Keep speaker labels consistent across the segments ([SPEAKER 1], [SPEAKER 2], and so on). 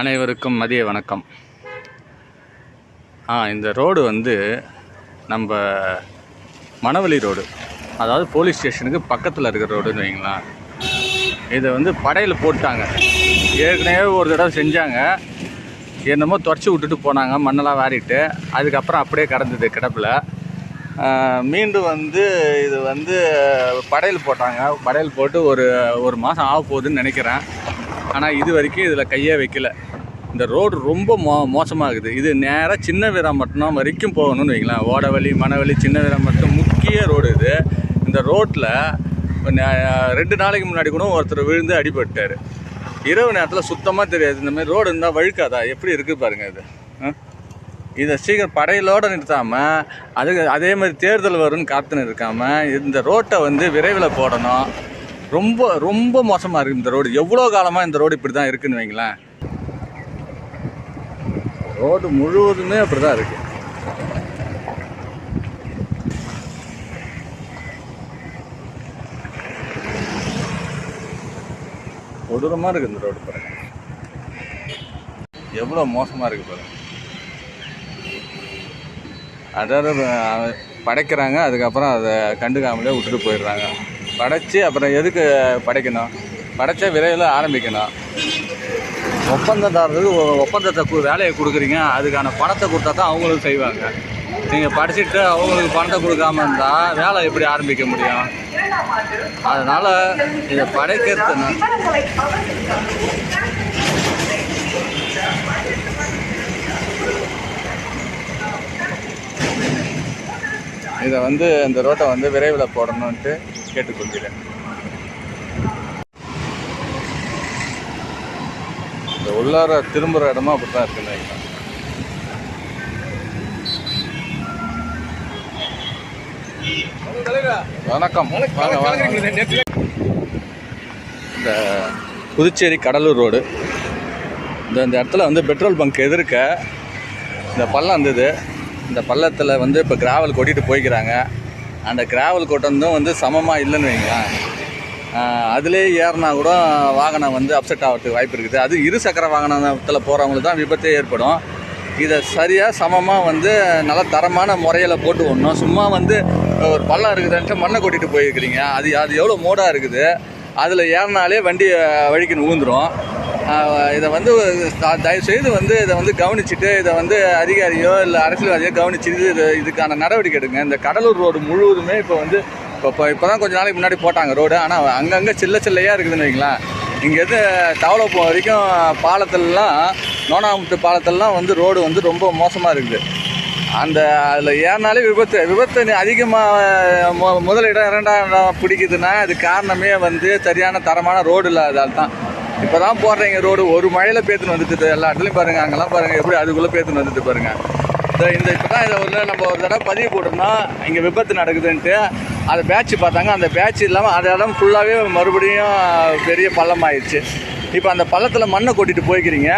[SPEAKER 1] அனைவருக்கும் மதிய வணக்கம். ஆ இந்த ரோடு வந்து நம்ம மணவெளி ரோடு. அதாவது போலீஸ் ஸ்டேஷனுக்கு பக்கத்தில் இருக்கிற ரோடுன்னு வைங்களேன் இதை வந்து படையில் போட்டாங்க ஏற்கனவே ஒரு தடவை செஞ்சாங்க. என்னமோ துறச்சி விட்டுட்டு போனாங்க மண்ணெல்லாம் வாரிட்டு. அதுக்கப்புறம் அப்படியே கிடந்தது கிடப்பில். மீண்டும் வந்து இது வந்து படையல் போட்டாங்க. படையல் போட்டு ஒரு ஒரு மாதம் ஆக போகுதுன்னு நினைக்கிறேன். ஆனால் இது வரைக்கும் இதில் கையே வைக்கல. இந்த ரோடு ரொம்ப மோ மோசமாகுது. இது நேராக சின்ன வீராம்பட்டினம் வரைக்கும் போகணும்னு வைங்களேன். ஓடவழி மணவழி சின்ன வீராம்பட்டினம் முக்கிய ரோடு இது. இந்த ரோட்டில் ரெண்டு நாளைக்கு முன்னாடி கூட ஒருத்தர் விழுந்து அடிபட்டார் இரவு நேரத்தில் சுத்தமாக தெரியாது. இந்த மாதிரி ரோடு இருந்தால் வழுக்காதா? எப்படி இருக்குது பாருங்கள் இது. இதை சீக்கிரம் படையிலோடு நிறுத்தாமல் அதுக்கு அதே மாதிரி தேர்தல் வரும்னு காத்துன்னு இருக்காமல் இந்த ரோட்டை வந்து விரைவில் போடணும். ரொம்ப ரொம்ப மோசமாக இருக்குது இந்த ரோடு. எவ்வளோ காலமாக இந்த ரோடு இப்படி தான் இருக்குன்னு வைங்களேன். ரோடு முழுவதுமே அப்படி தான் இருக்குது கொடூரமாக இருக்குது இந்த ரோடு பாருங்க. எவ்வளோ மோசமாக இருக்குது பாருங்க. அதாவது படைக்கிறாங்க அதுக்கப்புறம் அதை கண்டுக்காமலே விட்டுட்டு போயிடுறாங்க. படைச்சி அப்புறம் எதுக்கு படைக்கணும்? படைத்த விரைவில் ஆரம்பிக்கணும். ஒப்பந்ததாரருக்கு ஒ- ஒப்பந்தத்தை வேலையை கொடுக்குறீங்க. அதுக்கான பணத்தை கொடுத்தா தான் அவங்களும் செய்வாங்க. நீங்கள் படிச்சுட்டு அவங்களுக்கு பணத்தை கொடுக்காம இருந்தால் வேலை எப்படி ஆரம்பிக்க முடியும்? அதனால் இதை படைக்கிறது இதை வந்து இந்த ரோட்டை வந்து விரைவில் போடணுன்ட்டு கேட்டுக்கொள்கிறேன். இந்த உள்ளார திரும்புகிற இடமும் அப்படி தான் இருக்குன்னு வணக்கம். வாங்க வாங்க வாங்க. இந்த புதுச்சேரி கடலூர் ரோடு. இந்த இந்த இடத்துல வந்து பெட்ரோல் பங்க் எதிர்க்க இந்த பள்ளம் இருந்தது இந்த பள்ளத்தில் வந்து இப்போ கிராவல் கொட்டிட்டு போய்க்கிறாங்க. அந்த கிராவல் கொட்டந்தும் வந்து சமமாக இல்லைன்னு வைங்களேன். அதிலே ஏறினா கூட வாகனம் வந்து அப்செட் ஆகிறதுக்கு வாய்ப்பு இருக்குது. அது இரு சக்கர வாகனத்தில் போகிறவங்களுக்கு தான் விபத்தே ஏற்படும். இதை சரியாக சமமாக வந்து நல்ல தரமான முறையில் போட்டு விடணும். சும்மா வந்து ஒரு பள்ளம் இருக்குதுன்ட்டு மண்ணை கொட்டிட்டு போயிருக்கிறீங்க. அது அது எவ்வளோ மோடாக இருக்குது. அதில் ஏறினாலே வண்டி அஹ், வழிக்கு இதை வந்து த- தயவுசெய்து வந்து இதை வந்து கவனிச்சுட்டு இதை வந்து அதிகாரியோ இல்லை அரசியல்வாதியோ கவனிச்சுட்டு இது இதுக்கான நடவடிக்கை எடுங்க. இந்த கடலூர் ரோடு முழுவதுமே இப்போ வந்து இப்போ இப்போ இப்போ தான் கொஞ்ச நாளைக்கு முன்னாடி போட்டாங்க ரோடு. ஆனால் அங்கங்கே சில்ல சில்லையாக இருக்குதுன்னு வைங்களேன். இங்கேருந்து தவளப்போ வரைக்கும் பாலத்திலலாம் நோனாமுத்து பாலத்திலலாம் வந்து ரோடு வந்து ரொம்ப மோசமாக இருக்குது. அந்த அதில் ஏறினாலே விபத்து. விபத்து அதிகமாக மு முதலிடம் இரண்டாம் இடம் பிடிக்குதுன்னா அது காரணமே வந்து சரியான தரமான ரோடு இல்லாததால் தான். இப்போ தான் போடுறீங்க ரோடு. ஒரு மழையில் பேத்துன்னு வந்துட்டு எல்லா இடத்துலையும் பாருங்கள் அங்கெல்லாம் பாருங்கள் எப்படி அதுக்குள்ளே பேத்துன்னு வந்துட்டு பாருங்கள் இந்த இந்த இப்போ தான் இதை ஒரு நம்ம ஒரு தடவை பதிவு போட்டிருந்தோம் இங்கே விபத்து நடக்குதுன்ட்டு அதை பேட்ச் பார்த்தாங்க. அந்த பேட்ச் இல்லாமல் அந்த இடம் ஃபுல்லாகவே மறுபடியும் பெரிய பள்ளமாயிடுச்சு. இப்போ அந்த பள்ளத்தில் மண்ணை கொட்டிட்டு போய்க்கிறீங்க.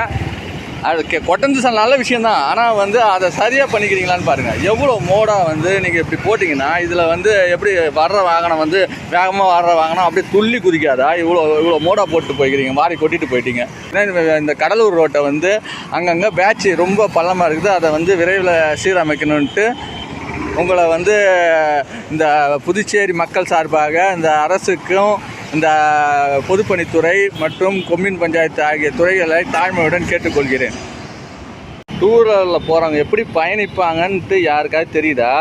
[SPEAKER 1] அது கே கொட்டந்து சார் நல்ல விஷயந்தான் ஆனால் வந்து அதை சரியாக பண்ணிக்கிறீங்களான்னு பாருங்கள் எவ்வளோ மோடாக வந்து நீங்கள் இப்படி போட்டிங்கன்னா இதில் வந்து எப்படி வர்ற வாகனம் வந்து வேகமாக வர்ற வாகனம் அப்படியே துள்ளி குதிக்காதா? இவ்வளோ இவ்வளோ மோடாக போட்டு போய்க்கிறீங்க வாரி கொட்டிட்டு போயிட்டீங்க. ஏன்னா இந்த- இந்த கடலூர் ரோட்டை வந்து அங்கங்கே பேட்ச் ரொம்ப பள்ளமாக இருக்குது. அதை வந்து விரைவில் சீரமைக்கணுன்ட்டு உங்களை வந்து இந்த புதுச்சேரி மக்கள் சார்பாக இந்த அரசுக்கும் இந்த பொதுப்பணித்துறை மற்றும் கொம்யூன் பஞ்சாயத்து ஆகிய துறைகளை தாழ்மையுடன் கேட்டுக்கொள்கிறேன். டூரில் போகிறவங்க எப்படி பயணிப்பாங்கன்ட்டு யாருக்காவது தெரியுதா?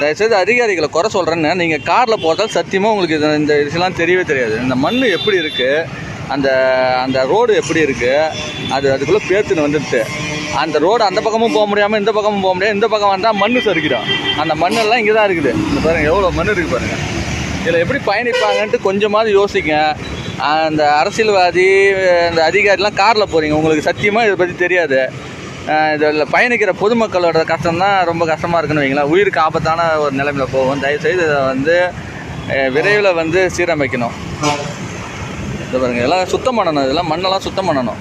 [SPEAKER 1] தயவுசெய்து அதிகாரிகளை குறை சொல்கிறேன்னு நீங்கள் காரில் போகிறதால சத்தியமாக உங்களுக்கு இது இந்த விஷயம்லாம் தெரியவே தெரியாது. இந்த மண் எப்படி இருக்குது அந்த அந்த ரோடு எப்படி இருக்குது அது அதுக்குள்ளே பேத்துன்னு வந்துடுது அந்த ரோடு அந்த பக்கமும் போக முடியாமல் இந்த பக்கமும் போக முடியாது. இந்த பக்கம் வந்தால் மண் சறுக்கிடும் அந்த மண்ணெல்லாம் இங்கே தான் இருக்குது. இந்த பாருங்கள் எவ்வளோ மண் இருக்குது பாருங்கள் இதில் எப்படி பயணிப்பாங்கன்ட்டு கொஞ்சமாவது யோசிங்க. அந்த அரசியல்வாதி இந்த அதிகாரிலாம் காரில் போகிறீங்க உங்களுக்கு சத்தியமாக இதை பற்றி தெரியாது. இதில் பயணிக்கிற பொதுமக்களோட கஷ்டம் தான் ரொம்ப கஷ்டமாக இருக்குன்னு வைங்களேன். உயிருக்கு ஆபத்தான ஒரு நிலைமையில் போகும். தயவுசெய்து இதை வந்து விரைவில் வந்து சீரமைக்கணும். இது பாருங்கள் இதெல்லாம் சுத்தம் பண்ணணும். இதெல்லாம் மண்ணெல்லாம் சுத்தம் பண்ணணும்.